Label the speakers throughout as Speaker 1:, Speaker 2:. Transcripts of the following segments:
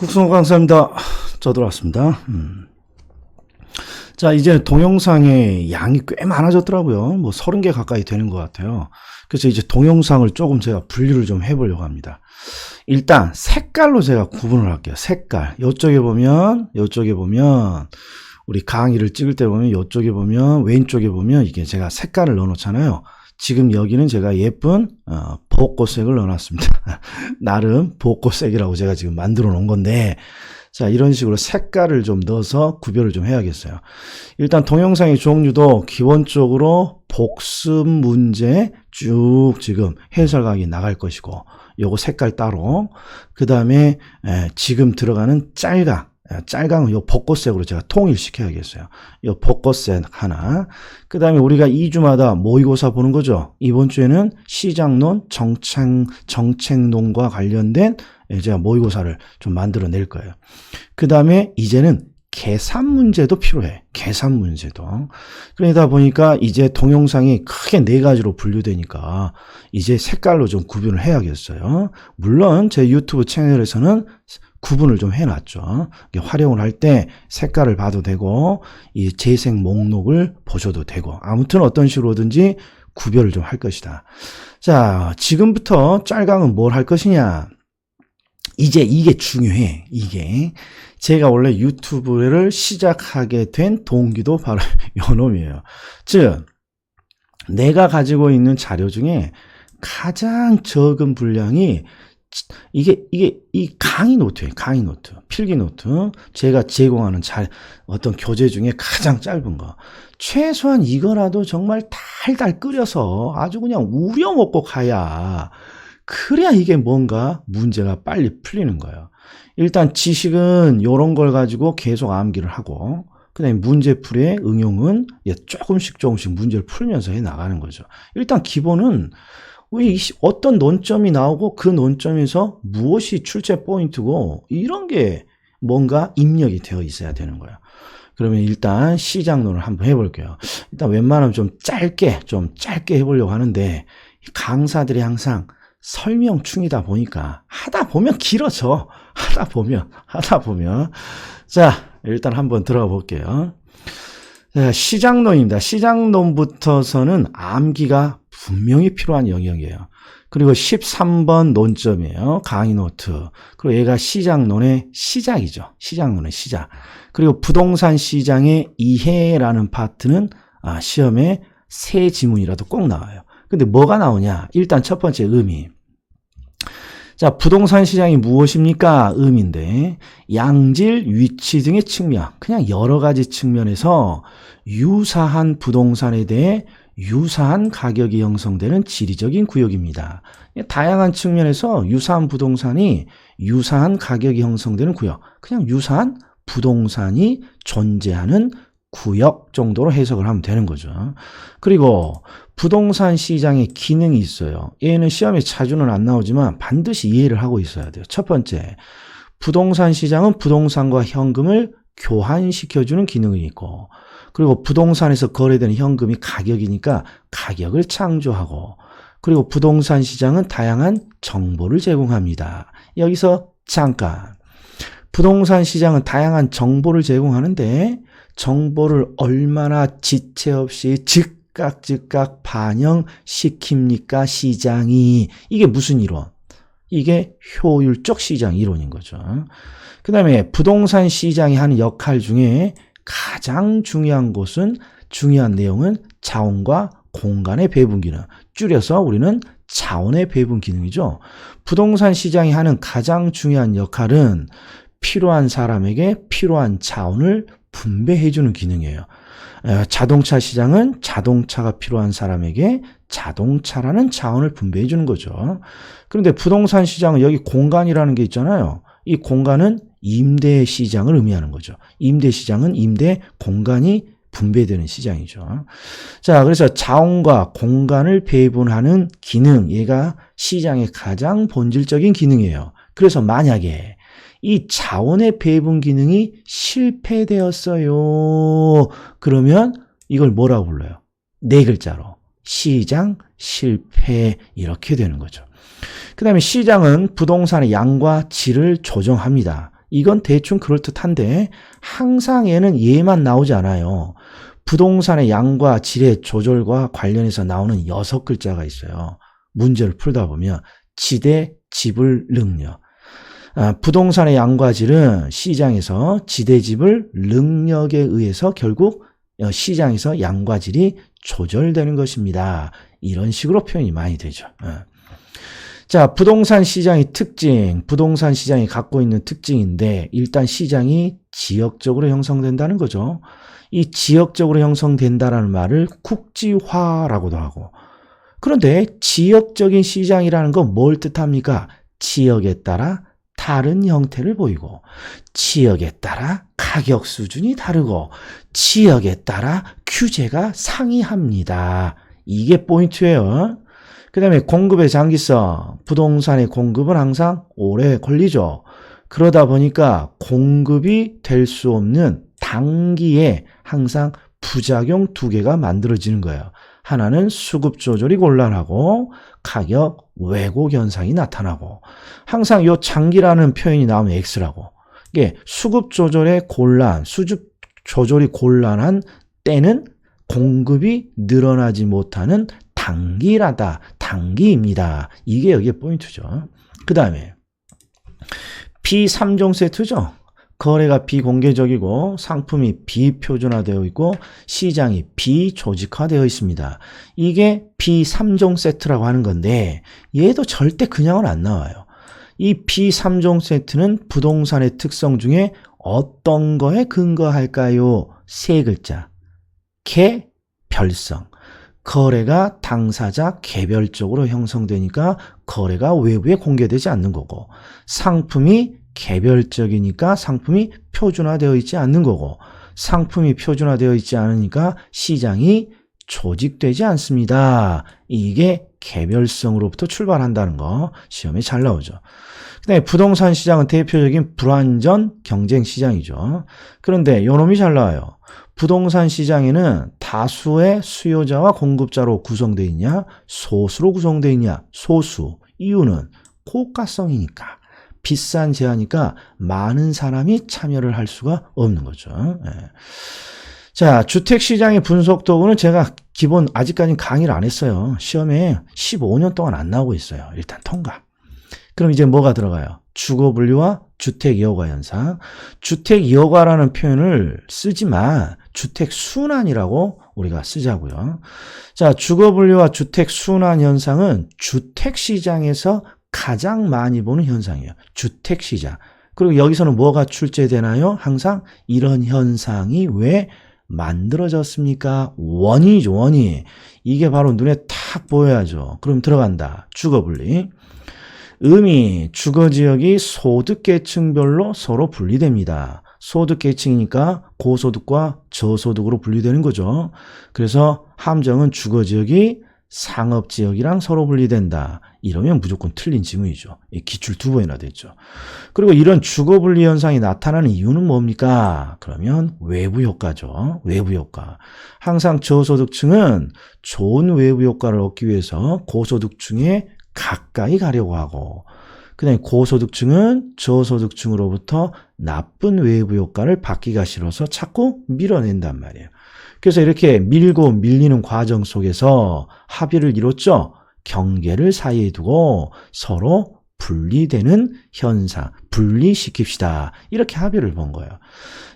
Speaker 1: 국성호 강사입니다. 저 들어왔습니다. 음. 자, 이제 동영상의 양이 꽤 많아졌더라고요. 뭐 30개 가까이 되는 것 같아요. 그래서 이제 동영상을 조금 제가 분류를 좀 해보려고 합니다. 일단 색깔로 제가 구분을 할게요. 색깔. 이쪽에 보면, 이쪽에 보면, 우리 강의를 찍을 때 보면, 이쪽에 보면, 왼쪽에 보면, 이게 제가 색깔을 넣어놓잖아요. 지금 여기는 제가 예쁜 어, 벚꽃색을 넣어놨습니다. 나름 벚꽃색이라고 제가 지금 만들어 놓은 건데 자 이런 식으로 색깔을 좀 넣어서 구별을 좀 해야겠어요. 일단 동영상의 종류도 기본적으로 복습 문제 쭉 지금 해설강이 나갈 것이고 요거 색깔 따로 그 다음에 지금 들어가는 짤강 짤강은 요 벚꽃색으로 제가 통일시켜야겠어요. 요 벚꽃색 하나. 그 다음에 우리가 2주마다 모의고사 보는 거죠. 이번 주에는 시장론, 정책, 정책론과 관련된 제가 모의고사를 좀 만들어 낼 거예요. 그 다음에 이제는 계산 문제도 필요해. 계산 문제도. 그러다 보니까 이제 동영상이 크게 네 가지로 분류되니까 이제 색깔로 좀 구분을 해야겠어요. 물론 제 유튜브 채널에서는 구분을 좀 해놨죠. 활용을 할 때 색깔을 봐도 되고 이 재생 목록을 보셔도 되고 아무튼 어떤 식으로든지 구별을 좀 할 것이다. 자, 지금부터 짤강은 뭘 할 것이냐? 이제 이게 중요해. 이게 제가 원래 유튜브를 시작하게 된 동기도 바로 요놈이에요. 즉 내가 가지고 있는 자료 중에 가장 적은 분량이 이게 이게 이 강의 노트예요. 강의 노트, 필기 노트. 제가 제공하는 잘 어떤 교재 중에 가장 짧은 거. 최소한 이거라도 정말 달달 끓여서 아주 그냥 우려 먹고 가야 그래야 이게 뭔가 문제가 빨리 풀리는 거예요. 일단 지식은 이런 걸 가지고 계속 암기를 하고 그다음에 문제풀이의 응용은 조금씩 조금씩 문제를 풀면서 해 나가는 거죠. 일단 기본은 어떤 논점이 나오고 그 논점에서 무엇이 출제 포인트고 이런 게 뭔가 입력이 되어 있어야 되는 거예요. 그러면 일단 시장론을 한번 해볼게요. 일단 웬만하면 좀 짧게, 좀 짧게 해보려고 하는데 강사들이 항상 설명충이다 보니까 하다 보면 길어져. 하다 보면, 하다 보면. 자, 일단 한번 들어가 볼게요. 시장론입니다. 시장론부터서는 암기가 분명히 필요한 영역이에요. 그리고 13번 논점이에요. 강의 노트. 그리고 얘가 시장론의 시작이죠. 시장론의 시작. 그리고 부동산 시장의 이해라는 파트는 아, 시험에 새 지문이라도 꼭 나와요. 근데 뭐가 나오냐? 일단 첫 번째 의미. 자, 부동산 시장이 무엇입니까? 의미인데, 양질, 위치 등의 측면, 그냥 여러 가지 측면에서 유사한 부동산에 대해 유사한 가격이 형성되는 지리적인 구역입니다. 다양한 측면에서 유사한 부동산이 유사한 가격이 형성되는 구역, 그냥 유사한 부동산이 존재하는 구역 정도로 해석을 하면 되는 거죠. 그리고 부동산 시장의 기능이 있어요. 얘는 시험에 자주는 안 나오지만 반드시 이해를 하고 있어야 돼요. 첫 번째, 부동산 시장은 부동산과 현금을 교환시켜주는 기능이 있고, 그리고 부동산에서 거래되는 현금이 가격이니까 가격을 창조하고 그리고 부동산 시장은 다양한 정보를 제공합니다. 여기서 잠깐 부동산 시장은 다양한 정보를 제공하는데 정보를 얼마나 지체 없이 즉각 즉각 반영시킵니까 시장이 이게 무슨 이론? 이게 효율적 시장 이론인 거죠. 그 다음에 부동산 시장이 하는 역할 중에 가장 중요한 것은 중요한 내용은 자원과 공간의 배분 기능. 줄여서 우리는 자원의 배분 기능이죠. 부동산 시장이 하는 가장 중요한 역할은 필요한 사람에게 필요한 자원을 분배해주는 기능이에요. 자동차 시장은 자동차가 필요한 사람에게 자동차라는 자원을 분배해주는 거죠. 그런데 부동산 시장은 여기 공간이라는 게 있잖아요. 이 공간은 임대 시장을 의미하는 거죠. 임대 시장은 임대 공간이 분배되는 시장이죠. 자, 그래서 자원과 공간을 배분하는 기능, 얘가 시장의 가장 본질적인 기능이에요. 그래서 만약에 이 자원의 배분 기능이 실패되었어요. 그러면 이걸 뭐라고 불러요? 네 글자로. 시장 실패. 이렇게 되는 거죠. 그 다음에 시장은 부동산의 양과 질을 조정합니다. 이건 대충 그럴듯한데 항상 얘는 얘만 나오지 않아요. 부동산의 양과 질의 조절과 관련해서 나오는 여섯 글자가 있어요. 문제를 풀다 보면 지대, 지불, 능력. 아, 부동산의 양과 질은 시장에서 지대집을 능력에 의해서 결국 어, 시장에서 양과 질이 조절되는 것입니다. 이런 식으로 표현이 많이 되죠. 어. 자, 부동산 시장의 특징, 부동산 시장이 갖고 있는 특징인데 일단 시장이 지역적으로 형성된다는 거죠. 이 지역적으로 형성된다라는 말을 국지화라고도 하고 그런데 지역적인 시장이라는 건 뭘 뜻합니까? 지역에 따라 다른 형태를 보이고 지역에 따라 가격 수준이 다르고 지역에 따라 규제가 상이합니다. 이게 포인트예요. 그 다음에 공급의 장기성, 부동산의 공급은 항상 오래 걸리죠. 그러다 보니까 공급이 될 수 없는 단기에 항상 부작용 두 개가 만들어지는 거예요. 하나는 수급 조절이 곤란하고 가격 왜곡 현상이 나타나고 항상 요 장기라는 표현이 나오면 X라고. 이게 수급 조절의 곤란, 수급 조절이 곤란한 때는 공급이 늘어나지 못하는 단기라다, 단기입니다. 이게 여기에 포인트죠. 그 다음에 B3종 세트죠. 거래가 비공개적이고 상품이 비표준화되어 있고 시장이 비조직화되어 있습니다. 이게 B3종 세트라고 하는 건데 얘도 절대 그냥은 안 나와요. 이 B3종 세트는 부동산의 특성 중에 어떤 거에 근거할까요? 세 글자. 개, 별성. 거래가 당사자 개별적으로 형성되니까 거래가 외부에 공개되지 않는 거고 상품이 개별적이니까 상품이 표준화되어 있지 않는 거고 상품이 표준화되어 있지 않으니까 시장이 조직되지 않습니다. 이게 개별성으로부터 출발한다는 거 시험에 잘 나오죠. 그다음에 부동산 시장은 대표적인 불완전 경쟁 시장이죠. 그런데 요놈이 잘 나와요. 부동산 시장에는 다수의 수요자와 공급자로 구성되어 있냐, 소수로 구성되어 있냐, 소수. 이유는 고가성이니까. 비싼 제한이니까 많은 사람이 참여를 할 수가 없는 거죠. 예. 자, 주택시장의 분석 도구는 제가 기본 아직까지 강의를 안 했어요. 시험에 15년 동안 안 나오고 있어요. 일단 통과. 그럼 이제 뭐가 들어가요? 주거 분리와 주택 여가 현상. 주택 여가라는 표현을 쓰지만 주택 순환이라고 우리가 쓰자고요. 자, 주거 분리와 주택 순환 현상은 주택 시장에서 가장 많이 보는 현상이에요. 주택 시장. 그리고 여기서는 뭐가 출제되나요? 항상 이런 현상이 왜 만들어졌습니까? 원인이죠, 원인. 이게 바로 눈에 탁 보여야죠. 그럼 들어간다. 주거 분리. 의미, 주거 지역이 소득 계층별로 서로 분리됩니다. 소득 계층이니까 고소득과 저소득으로 분리되는 거죠. 그래서 함정은 주거 지역이 상업 지역이랑 서로 분리된다. 이러면 무조건 틀린 지문이죠. 기출 두 번이나 됐죠. 그리고 이런 주거 분리 현상이 나타나는 이유는 뭡니까? 그러면 외부 효과죠. 외부 효과. 항상 저소득층은 좋은 외부 효과를 얻기 위해서 고소득층에 가까이 가려고 하고 그다음에 고소득층은 저소득층으로부터 나쁜 외부 효과를 받기가 싫어서 자꾸 밀어낸단 말이에요. 그래서 이렇게 밀고 밀리는 과정 속에서 합의를 이뤘죠. 경계를 사이에 두고 서로 분리되는 현상, 분리시킵시다. 이렇게 합의를 본 거예요.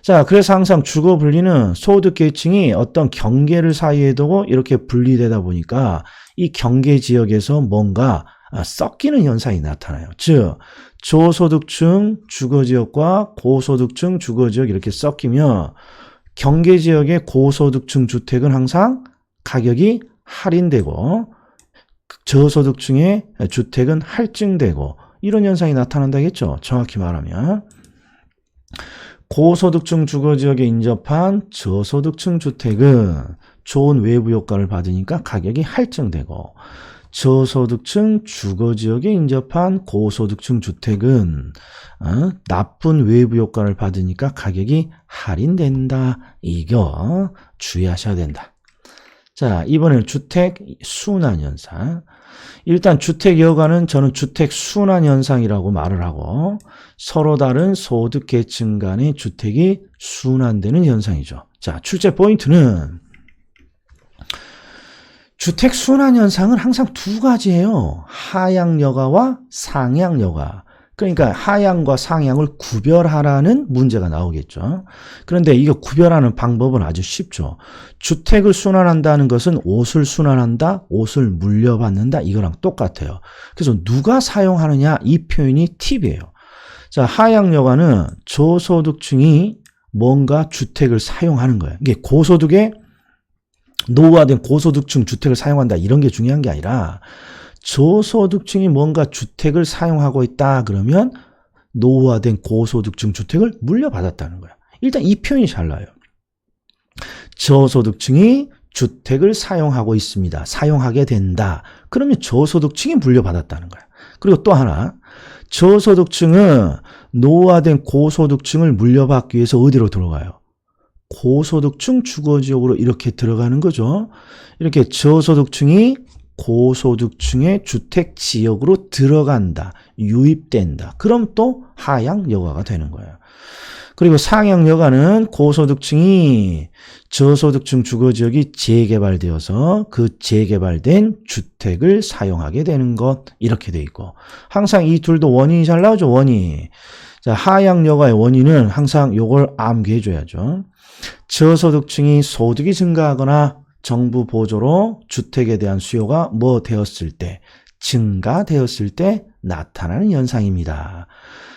Speaker 1: 자, 그래서 항상 주거 분리는 소득 계층이 어떤 경계를 사이에 두고 이렇게 분리되다 보니까 이 경계 지역에서 뭔가 아, 섞이는 현상이 나타나요. 즉, 저소득층 주거지역과 고소득층 주거지역 이렇게 섞이면 경계지역의 고소득층 주택은 항상 가격이 할인되고 저소득층의 주택은 할증되고 이런 현상이 나타난다겠죠. 정확히 말하면. 고소득층 주거지역에 인접한 저소득층 주택은 좋은 외부 효과를 받으니까 가격이 할증되고 저소득층 주거지역에 인접한 고소득층 주택은 어, 나쁜 외부 효과를 받으니까 가격이 할인된다. 이거 주의하셔야 된다. 자, 이번에는 주택 순환 현상. 일단 주택 여가는 저는 주택 순환 현상이라고 말을 하고 서로 다른 소득 계층 간의 주택이 순환되는 현상이죠. 자, 출제 포인트는 주택 순환 현상은 항상 두 가지예요. 하향 여가와 상향 여가. 그러니까 하향과 상향을 구별하라는 문제가 나오겠죠. 그런데 이거 구별하는 방법은 아주 쉽죠. 주택을 순환한다는 것은 옷을 순환한다, 옷을 물려받는다, 이거랑 똑같아요. 그래서 누가 사용하느냐, 이 표현이 팁이에요. 자, 하향 여가는 저소득층이 뭔가 주택을 사용하는 거예요. 이게 고소득에 노후화된 고소득층 주택을 사용한다 이런 게 중요한 게 아니라 저소득층이 뭔가 주택을 사용하고 있다 그러면 노후화된 고소득층 주택을 물려받았다는 거야. 일단 이 표현이 잘 나요. 저소득층이 주택을 사용하고 있습니다. 사용하게 된다. 그러면 저소득층이 물려받았다는 거야. 그리고 또 하나, 저소득층은 노후화된 고소득층을 물려받기 위해서 어디로 들어가요? 고소득층 주거지역으로 이렇게 들어가는 거죠. 이렇게 저소득층이 고소득층의 주택 지역으로 들어간다, 유입된다. 그럼 또 하향 여가가 되는 거예요. 그리고 상향 여가는 고소득층이 저소득층 주거지역이 재개발되어서 그 재개발된 주택을 사용하게 되는 것 이렇게 돼 있고 항상 이 둘도 원인이 잘 나오죠 원인 자 하향 여가의 원인은 항상 요걸 암기해 줘야죠 저소득층이 소득이 증가하거나 정부 보조로 주택에 대한 수요가 뭐 되었을 때, 증가되었을 때 나타나는 현상입니다.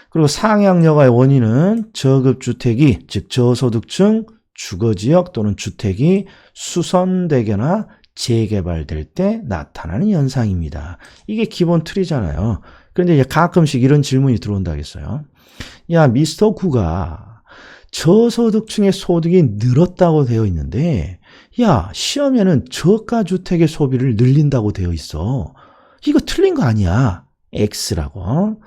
Speaker 1: 그리고 상향 여가의 원인은 저급 주택이, 즉 저소득층 주거 지역 또는 주택이 수선되거나 재개발될 때 나타나는 현상입니다. 이게 기본 틀이잖아요. 그런데 이제 가끔씩 이런 질문이 들어온다겠어요. 야, 미스터 구가 저소득층의 소득이 늘었다고 되어 있는데 야, 시험에는 저가 주택의 소비를 늘린다고 되어 있어. 이거 틀린 거 아니야. X라고.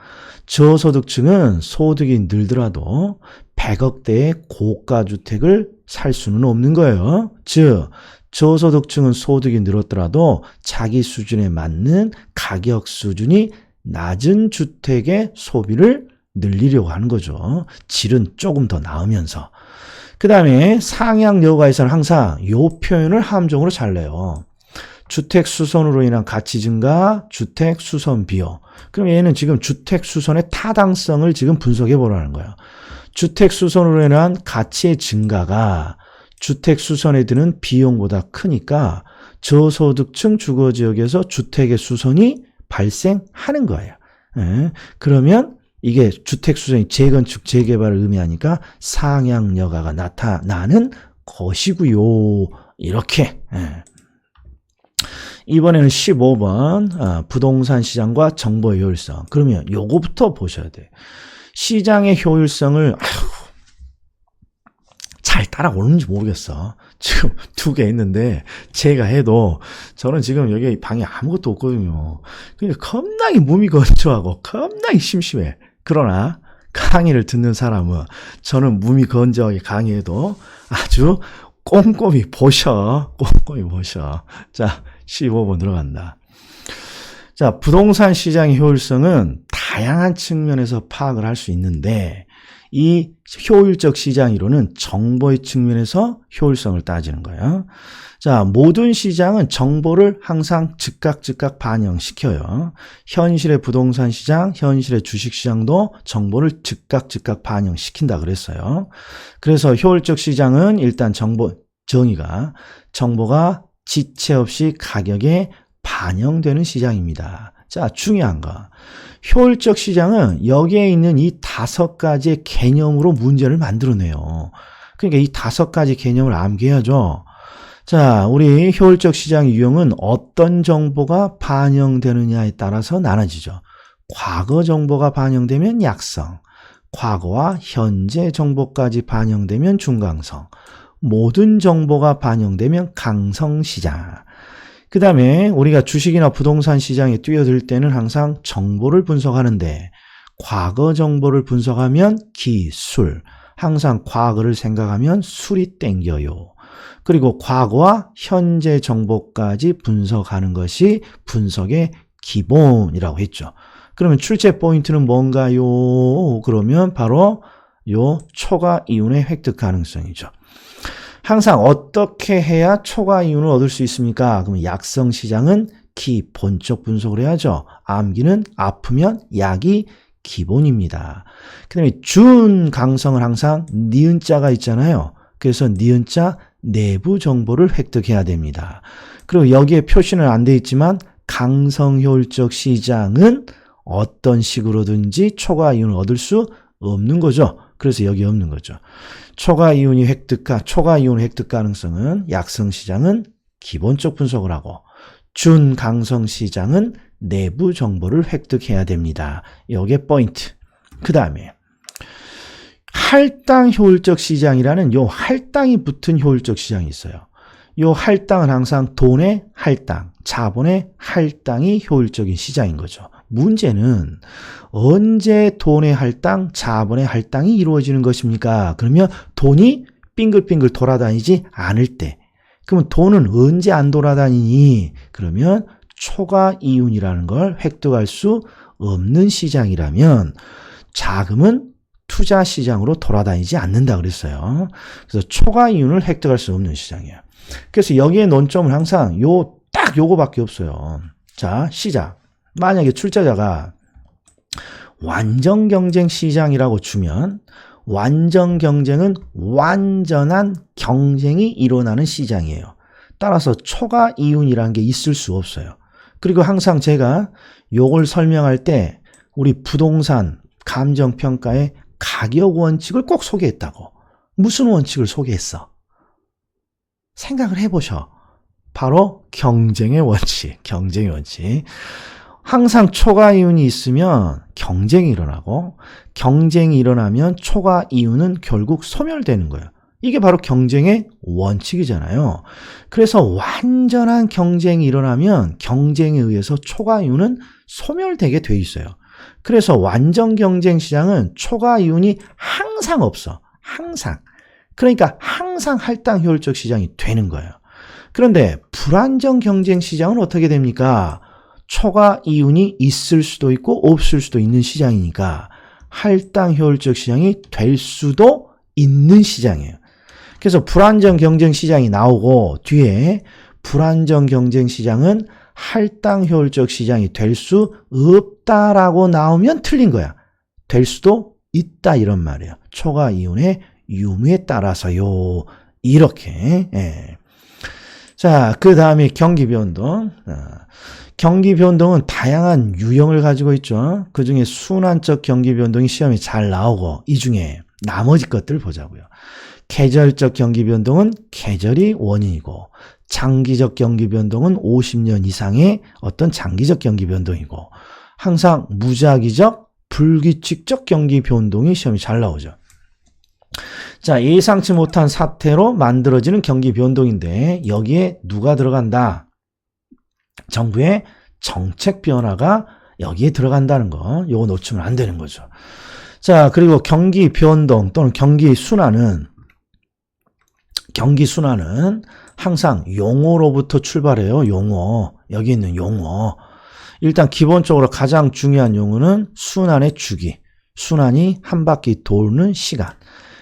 Speaker 1: 저소득층은 소득이 늘더라도 100억대의 고가 주택을 살 수는 없는 거예요. 즉, 저소득층은 소득이 늘었더라도 자기 수준에 맞는 가격 수준이 낮은 주택의 소비를 늘리려고 하는 거죠. 질은 조금 더 나으면서. 그 다음에 상향 여가에서는 항상 요 표현을 함정으로 잘 내요. 주택 수선으로 인한 가치 증가, 주택 수선 비용. 그럼 얘는 지금 주택 수선의 타당성을 지금 분석해 보라는 거예요. 주택 수선으로 인한 가치의 증가가 주택 수선에 드는 비용보다 크니까 저소득층 주거 지역에서 주택의 수선이 발생하는 거예요. 예. 그러면 이게 주택 수선이 재건축 재개발을 의미하니까 상향 여가가 나타나는 것이고요. 이렇게 예. 이번에는 15번 아, 부동산 시장과 정보 효율성. 그러면 요거부터 보셔야 돼. 시장의 효율성을 아휴, 잘 따라오는지 모르겠어. 지금 두 개 있는데 제가 해도 저는 지금 여기 방에 아무것도 없거든요. 그러니까 겁나게 몸이 건조하고 겁나게 심심해. 그러나 강의를 듣는 사람은 저는 몸이 건조하게 강의해도 아주 꼼꼼히 보셔. 꼼꼼히 보셔. 자, 15번 들어간다. 자, 부동산 시장의 효율성은 다양한 측면에서 파악을 할 수 있는데 이 효율적 시장 이론은 정보의 측면에서 효율성을 따지는 거예요. 자, 모든 시장은 정보를 항상 즉각 즉각 반영시켜요. 현실의 부동산 시장, 현실의 주식 시장도 정보를 즉각 즉각 반영시킨다 그랬어요. 그래서 효율적 시장은 일단 정보 정의가 정보가 지체 없이 가격에 반영되는 시장입니다. 자, 중요한 거. 효율적 시장은 여기에 있는 이 다섯 가지의 개념으로 문제를 만들어내요. 그러니까 이 다섯 가지 개념을 암기해야죠. 자, 우리 효율적 시장 유형은 어떤 정보가 반영되느냐에 따라서 나눠지죠. 과거 정보가 반영되면 약성, 과거와 현재 정보까지 반영되면 중강성, 모든 정보가 반영되면 강성 시장. 그 다음에 우리가 주식이나 부동산 시장에 뛰어들 때는 항상 정보를 분석하는데 과거 정보를 분석하면 기술, 항상 과거를 생각하면 술이 땡겨요. 그리고 과거와 현재 정보까지 분석하는 것이 분석의 기본이라고 했죠. 그러면 출제 포인트는 뭔가요? 그러면 바로 요 초과 이윤의 획득 가능성이죠. 항상 어떻게 해야 초과 이윤을 얻을 수 있습니까? 그러면 약성 시장은 기본적 분석을 해야죠. 암기는 아프면 약이 기본입니다. 그 다음에 준 강성은 항상 니은자가 있잖아요. 그래서 니은자 내부 정보를 획득해야 됩니다. 그리고 여기에 표시는 안 돼 있지만 강성 효율적 시장은 어떤 식으로든지 초과 이윤을 얻을 수 없는 거죠. 그래서 여기 없는 거죠. 초과 이윤이 획득가, 초과 이윤 획득 가능성은 약성 시장은 기본적 분석을 하고 준 강성 시장은 내부 정보를 획득해야 됩니다. 요게 포인트. 그 다음에 할당 효율적 시장이라는 요 할당이 붙은 효율적 시장이 있어요. 요 할당은 항상 돈의 할당, 자본의 할당이 효율적인 시장인 거죠. 문제는 언제 돈의 할당, 자본의 할당이 이루어지는 것입니까? 그러면 돈이 빙글빙글 돌아다니지 않을 때. 그러면 돈은 언제 안 돌아다니니? 그러면 초과 이윤이라는 걸 획득할 수 없는 시장이라면 자금은 투자 시장으로 돌아다니지 않는다 그랬어요. 그래서 초과 이윤을 획득할 수 없는 시장이에요. 그래서 여기에 논점은 항상 요 딱 요거밖에 없어요. 자, 시작. 만약에 출제자가 완전 경쟁 시장이라고 주면 완전 경쟁은 완전한 경쟁이 일어나는 시장이에요. 따라서 초과 이윤이라는 게 있을 수 없어요. 그리고 항상 제가 요걸 설명할 때 우리 부동산 감정평가의 가격 원칙을 꼭 소개했다고. 무슨 원칙을 소개했어? 생각을 해보셔. 바로 경쟁의 원칙, 경쟁의 원칙. 항상 초과 이윤이 있으면 경쟁이 일어나고 경쟁이 일어나면 초과 이윤은 결국 소멸되는 거예요. 이게 바로 경쟁의 원칙이잖아요. 그래서 완전한 경쟁이 일어나면 경쟁에 의해서 초과 이윤은 소멸되게 돼 있어요. 그래서 완전 경쟁 시장은 초과 이윤이 항상 없어. 항상. 그러니까 항상 할당 효율적 시장이 되는 거예요. 그런데 불안정 경쟁 시장은 어떻게 됩니까? 초과 이윤이 있을 수도 있고 없을 수도 있는 시장이니까 할당 효율적 시장이 될 수도 있는 시장이에요. 그래서 불안정 경쟁 시장이 나오고 뒤에 불안정 경쟁 시장은 할당 효율적 시장이 될 수 없다라고 나오면 틀린 거야. 될 수도 있다 이런 말이에요. 초과 이윤의 유무에 따라서요. 이렇게. 예. 자, 그 다음에 경기 변동. 경기 변동은 다양한 유형을 가지고 있죠. 그 중에 순환적 경기 변동이 시험에 잘 나오고 이 중에 나머지 것들 보자고요. 계절적 경기 변동은 계절이 원인이고 장기적 경기 변동은 50년 이상의 어떤 장기적 경기 변동이고 항상 무작위적 불규칙적 경기 변동이 시험이 잘 나오죠. 자, 예상치 못한 사태로 만들어지는 경기 변동인데 여기에 누가 들어간다? 정부의 정책 변화가 여기에 들어간다는 거. 요거 놓치면 안 되는 거죠. 자, 그리고 경기 변동 또는 경기 순환은 경기 순환은 항상 용어로부터 출발해요. 용어. 여기 있는 용어. 일단 기본적으로 가장 중요한 용어는 순환의 주기. 순환이 한 바퀴 도는 시간.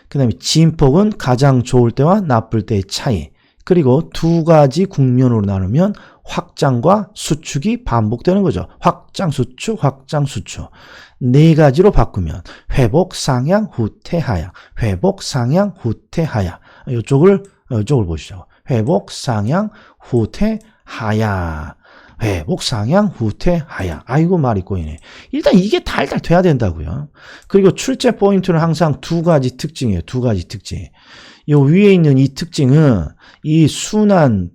Speaker 1: 그 다음에 진폭은 가장 좋을 때와 나쁠 때의 차이. 그리고 두 가지 국면으로 나누면 확장과 수축이 반복되는 거죠. 확장, 수축, 확장, 수축. 네 가지로 바꾸면 회복, 상향, 후퇴, 하향. 회복, 상향, 후퇴, 하향. 이쪽을, 이쪽을 보시죠. 회복, 상향, 후퇴, 하향. 회복, 상향, 후퇴, 하향. 아이고, 말이 꼬이네. 일단 이게 달달 돼야 된다고요. 그리고 출제 포인트는 항상 두 가지 특징이에요. 두 가지 특징. 요 위에 있는 이 특징은 이 순환,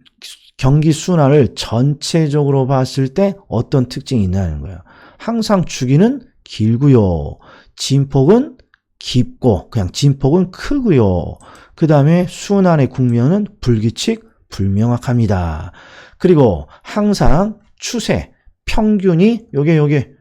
Speaker 1: 경기 순환을 전체적으로 봤을 때 어떤 특징이 있냐는 거예요. 항상 주기는 길고요. 진폭은 깊고 그냥 진폭은 크고요. 그 다음에 순환의 국면은 불규칙, 불명확합니다. 그리고 항상 추세, 평균이 요게 요게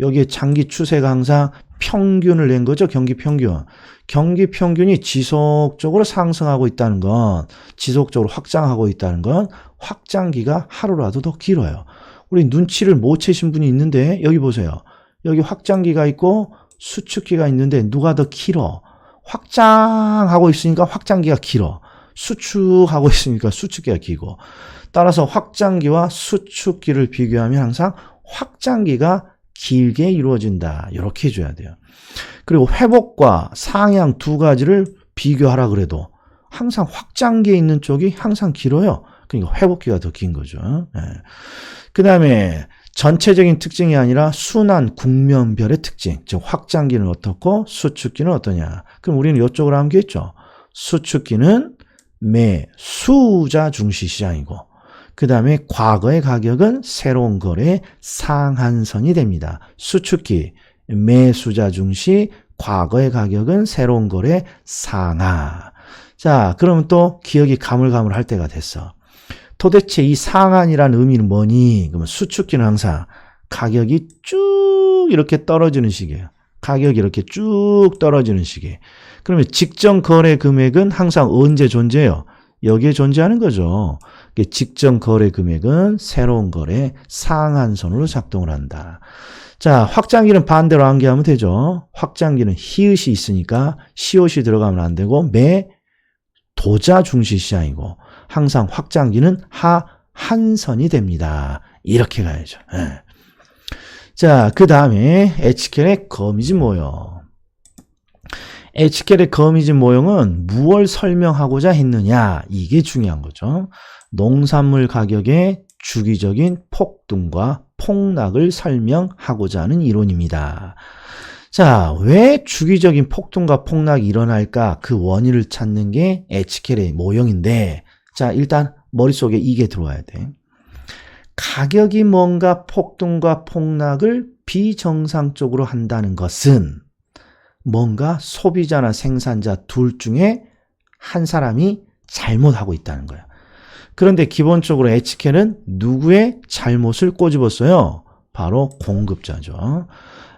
Speaker 1: 여기에 장기 추세가 항상 평균을 낸 거죠. 경기 평균. 경기 평균이 지속적으로 상승하고 있다는 건, 지속적으로 확장하고 있다는 건 확장기가 하루라도 더 길어요. 우리 눈치를 못 채신 분이 있는데 여기 보세요. 여기 확장기가 있고 수축기가 있는데 누가 더 길어? 확장하고 있으니까 확장기가 길어. 수축하고 있으니까 수축기가 길고. 따라서 확장기와 수축기를 비교하면 항상 확장기가 길게 이루어진다. 이렇게 해줘야 돼요. 그리고 회복과 상향 두 가지를 비교하라 그래도 항상 확장기에 있는 쪽이 항상 길어요. 그러니까 회복기가 더 긴 거죠. 그 다음에 전체적인 특징이 아니라 순환 국면별의 특징. 즉 확장기는 어떻고 수축기는 어떠냐. 그럼 우리는 이쪽으로 하면 겠죠. 수축기는 매 수자 중시 시장이고 그 다음에 과거의 가격은 새로운 거래 상한선이 됩니다. 수축기 매수자 중시 과거의 가격은 새로운 거래 상하. 자, 그러면 또 기억이 가물가물할 때가 됐어. 도대체 이 상한이라는 의미는 뭐니? 그러면 수축기는 항상 가격이 쭉 이렇게 떨어지는 식이에요. 가격이 이렇게 쭉 떨어지는 식이에요. 그러면 직전 거래 금액은 항상 언제 존재해요? 여기에 존재하는 거죠. 직전 거래 금액은 새로운 거래 상한선으로 작동을 한다. 자, 확장기는 반대로 암기하면 되죠. 확장기는 히읗이 있으니까 시옷이 들어가면 안 되고 매 도자 중시 시장이고 항상 확장기는 하 한선이 됩니다. 이렇게 가야죠. 예. 자, 그 다음에 에치켈의 거미진 모형. 에치켈의 거미진 모형은 무엇을 설명하고자 했느냐 이게 중요한 거죠. 농산물 가격의 주기적인 폭등과 폭락을 설명하고자 하는 이론입니다. 자, 왜 주기적인 폭등과 폭락이 일어날까? 그 원인을 찾는 게 에치켈의 모형인데, 자, 일단 머릿속에 이게 들어와야 돼. 가격이 뭔가 폭등과 폭락을 비정상적으로 한다는 것은 뭔가 소비자나 생산자 둘 중에 한 사람이 잘못하고 있다는 거야. 그런데 기본적으로 에치켈은 누구의 잘못을 꼬집었어요? 바로 공급자죠.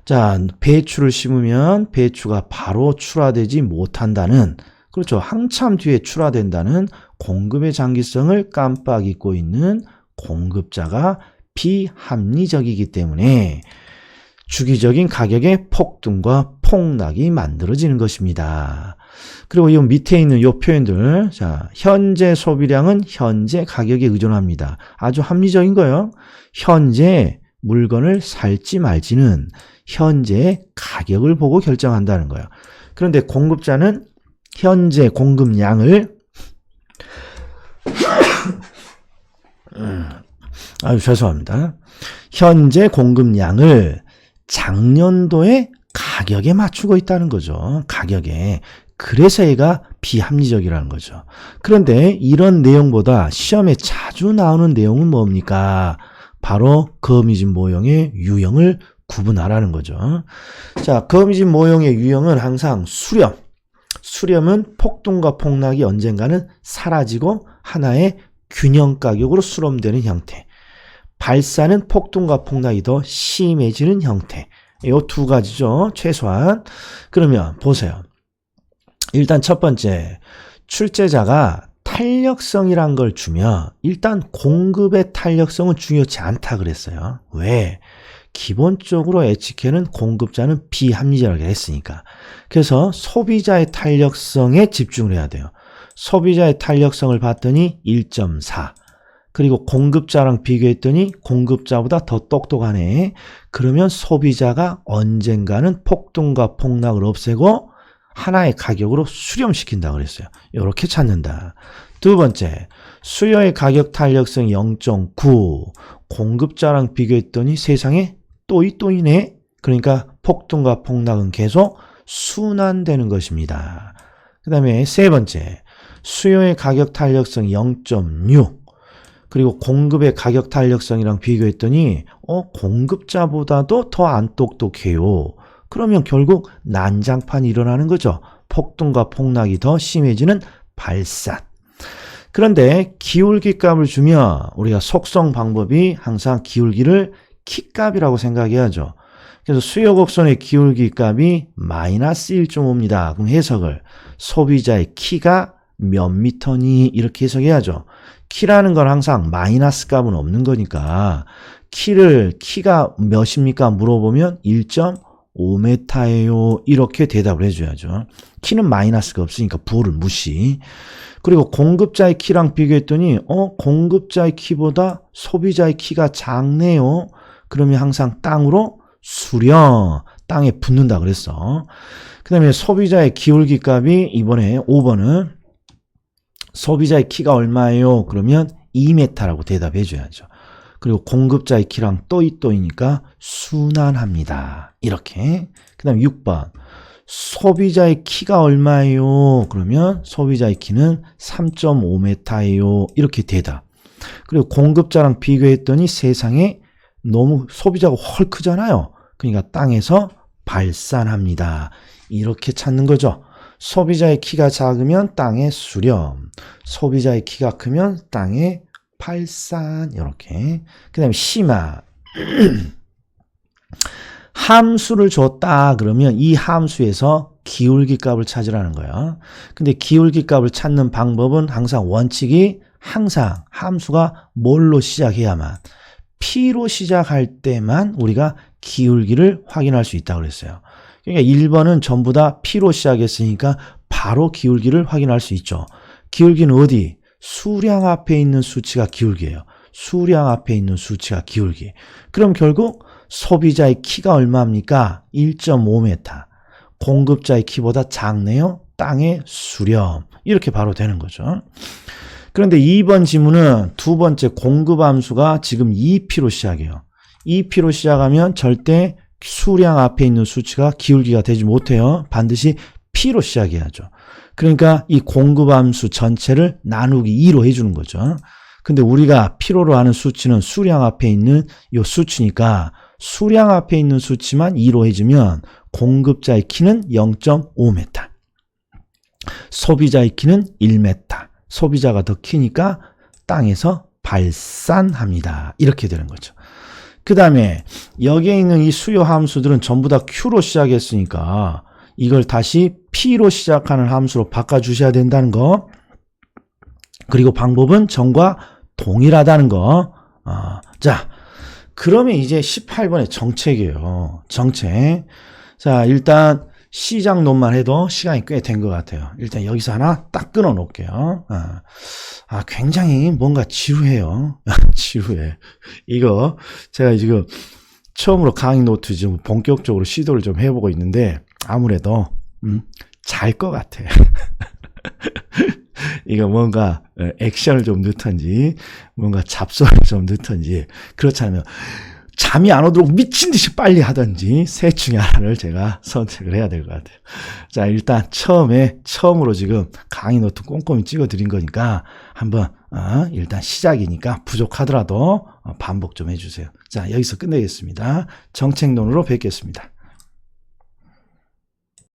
Speaker 1: 자, 배추를 심으면 배추가 바로 출하되지 못한다는, 그렇죠. 한참 뒤에 출하된다는 공급의 장기성을 깜빡 잊고 있는 공급자가 비합리적이기 때문에 주기적인 가격의 폭등과 폭락이 만들어지는 것입니다. 그리고 이 밑에 있는 이 표현들, 자, 현재 소비량은 현재 가격에 의존합니다. 아주 합리적인 거예요. 현재 물건을 살지 말지는 현재 가격을 보고 결정한다는 거예요. 그런데 공급자는 현재 공급량을 아유 죄송합니다. 현재 공급량을 작년도의 가격에 맞추고 있다는 거죠. 가격에. 그래서 얘가 비합리적이라는 거죠. 그런데 이런 내용보다 시험에 자주 나오는 내용은 뭡니까? 바로 거미진 모형의 유형을 구분하라는 거죠. 자, 거미진 모형의 유형은 항상 수렴. 수렴은 폭등과 폭락이 언젠가는 사라지고 하나의 균형 가격으로 수렴되는 형태. 발사는 폭등과 폭락이 더 심해지는 형태. 이두 가지죠. 최소한. 그러면 보세요. 일단 첫 번째, 출제자가 탄력성이란 걸 주면 일단 공급의 탄력성은 중요치 않다 그랬어요. 왜? 기본적으로 에치케는 공급자는 비합리적이라고 했으니까. 그래서 소비자의 탄력성에 집중을 해야 돼요. 소비자의 탄력성을 봤더니 1.4. 그리고 공급자랑 비교했더니 공급자보다 더 똑똑하네. 그러면 소비자가 언젠가는 폭등과 폭락을 없애고 하나의 가격으로 수렴시킨다 그랬어요. 이렇게 찾는다. 두 번째, 수요의 가격 탄력성 0.9. 공급자랑 비교했더니 세상에 또이 또이네. 그러니까 폭등과 폭락은 계속 순환되는 것입니다. 그 다음에 세 번째, 수요의 가격 탄력성 0.6. 그리고 공급의 가격 탄력성이랑 비교했더니 어 공급자보다도 더 안 똑똑해요. 그러면 결국 난장판이 일어나는 거죠. 폭등과 폭락이 더 심해지는 발산. 그런데 기울기 값을 주면 우리가 속성 방법이 항상 기울기를 키값이라고 생각해야죠. 그래서 수요 곡선의 기울기 값이 마이너스 1.5입니다. 그럼 해석을 소비자의 키가 몇 미터니 이렇게 해석해야죠. 키라는 건 항상 마이너스 값은 없는 거니까 키를 키가 몇입니까 물어보면 1.5m예요. 이렇게 대답을 해줘야죠. 키는 마이너스가 없으니까 부호를 무시. 그리고 공급자의 키랑 비교했더니 어 공급자의 키보다 소비자의 키가 작네요. 그러면 항상 땅으로 수렴 땅에 붙는다 그랬어. 그 다음에 소비자의 기울기 값이 이번에 5번은 소비자의 키가 얼마예요? 그러면 2m라고 대답해 줘야죠. 그리고 공급자의 키랑 또이 또이니까 순환합니다. 이렇게. 그 다음에 6번. 소비자의 키가 얼마예요? 그러면 소비자의 키는 3.5m예요. 이렇게 대답. 그리고 공급자랑 비교했더니 세상에 너무 소비자가 헐 크잖아요. 그러니까 땅에서 발산합니다. 이렇게 찾는 거죠. 소비자의 키가 작으면 땅에 수렴, 소비자의 키가 크면 땅에 발산 이렇게. 그 다음에 심화. 함수를 줬다 그러면 이 함수에서 기울기 값을 찾으라는 거예요. 근데 기울기 값을 찾는 방법은 항상 원칙이 항상 함수가 뭘로 시작해야만 P로 시작할 때만 우리가 기울기를 확인할 수 있다고 그랬어요. 그러니까 1번은 전부 다 P로 시작했으니까 바로 기울기를 확인할 수 있죠. 기울기는 어디? 수량 앞에 있는 수치가 기울기예요. 수량 앞에 있는 수치가 기울기. 그럼 결국 소비자의 키가 얼마입니까? 1.5m. 공급자의 키보다 작네요. 땅의 수렴. 이렇게 바로 되는 거죠. 그런데 2번 지문은 두 번째 공급 함수가 지금 2P로 시작해요. 2P로 시작하면 절대 수량 앞에 있는 수치가 기울기가 되지 못해요. 반드시 P로 시작해야죠. 그러니까 이 공급 함수 전체를 나누기 2로 해주는 거죠. 근데 우리가 필요로 하는 수치는 수량 앞에 있는 이 수치니까 수량 앞에 있는 수치만 2로 해주면 공급자의 키는 0.5m, 소비자의 키는 1m, 소비자가 더 키니까 땅에서 발산합니다. 이렇게 되는 거죠. 그 다음에 여기에 있는 이 수요 함수들은 전부 다 Q로 시작했으니까 이걸 다시 P로 시작하는 함수로 바꿔주셔야 된다는 거. 그리고 방법은 전과 동일하다는 거. 어, 자, 그러면 이제 18번의 정책이에요. 정책. 자, 일단 시장론만 해도 시간이 꽤 된 것 같아요. 일단 여기서 하나 딱 끊어 놓을게요. 아, 아, 굉장히 뭔가 지루해요. 지루해. 이거 제가 지금 처음으로 강의 노트 지금 본격적으로 시도를 좀 해보고 있는데 아무래도 음, 잘 것 같아. 이거 뭔가 액션을 좀 넣던지 뭔가 잡소를 좀 넣던지 그렇지 않으면 잠이 안 오도록 미친 듯이 빨리 하든지 셋 중에 하나를 제가 선택을 해야 될 것 같아요. 자, 일단 처음에 처음으로 지금 강의 노트 꼼꼼히 찍어 드린 거니까 한번 어, 일단 시작이니까 부족하더라도 어, 반복 좀 해주세요. 자, 여기서 끝내겠습니다. 정책론으로 뵙겠습니다.